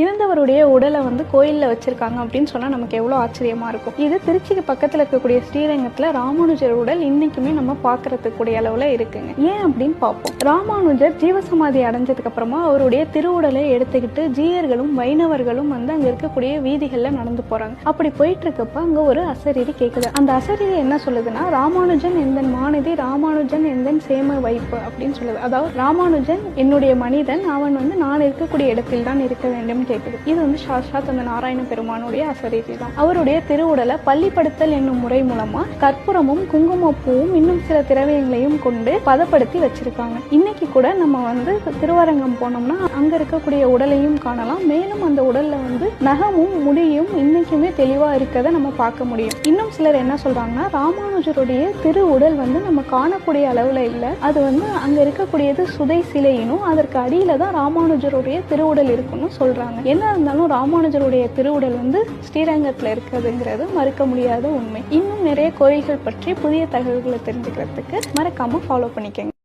இறந்தவருடைய உடலை வந்து கோயிலில் வச்சிருக்காங்க அப்படின்னு சொன்னால் நமக்கு எவ்வளோ ஆச்சரியமாக இருக்கும். இது திருச்சிக்கு பக்கத்தில் இருக்கக்கூடிய ஸ்ரீரங்கத்தில் ராமானுஜர் உடல் இன்னைக்குமே நம்ம பார்க்கறதுக்கு கூடிய அளவில் இருக்குங்க. ஏன் அப்படின்னு பார்ப்போம். ராமானுஜர் ஜீவசமாதி அடைஞ்சதுக்கு அப்புறமா அவருடைய திருவுடலை எடுத்துக்கிட்டு ஜீயர்களும் வைணவர்களும் வந்து அங்கே இருக்கக்கூடிய வீதிகளில் நடந்து போகிறாங்க அப்படி போயிட்டு இருக்கப்ப அங்கே ஒரு அசரீதி கேட்குது அந்த அசரீதி என்ன சொல்லுதுன்னா ராமானுஜன் எந்தன் மாநிதி ராமானுஜன் எந்தன் சேம வைப்பு அப்படின்னு சொல்லுது. அதாவது ராமானுஜன் என்னுடைய மனிதன் அவன் வந்து நான் இருக்கக்கூடிய இடத்தில் தான் இருக்க வேண்டும். கேட்குது இது வந்து சாஷாத் அந்த நாராயண பெருமானுடைய அசரீதி தான் அவருடைய திருவுடலை பள்ளிப்படுத்தல் என்னும் முறை மூலமா கற்பூரமும் குங்குமப்பூவும் இன்னும் சில திரவியங்களையும் கொண்டு பதப்படுத்தி வச்சிருக்காங்க. இன்னைக்கு கூட நம்ம வந்து திருவரங்கம் போனோம்னா அங்க இருக்கக்கூடிய உடலையும் காணலாம். மேலும் அந்த உடல்ல வந்து நகமும் முடியும் இன்னைக்குமே தெளிவா இருக்கதை நம்ம பார்க்க முடியும். இன்னும் சிலர் என்ன சொல்றாங்கன்னா ராமானுஜருடைய திரு உடல் வந்து நம்ம காணக்கூடிய அளவுல இல்ல. அது வந்து அங்க இருக்கக்கூடியது சுதை சிலையினும் அதற்கு அடியில தான் ராமானுஜருடைய திருவுடல் இருக்குன்னு சொல்றாங்க. என்ன இருந்தாலும் ராமானுஜருடைய திருவுடல் வந்து ஸ்ரீரங்கத்தில் இருக்கிறதுங்கிறது மறுக்க முடியாத உண்மை. இன்னும் நிறைய கோயில்கள் பற்றி புதிய தகவல்களை தெரிஞ்சுக்கிறதுக்கு மறக்காமல் ஃபாலோ பண்ணிக்கங்க.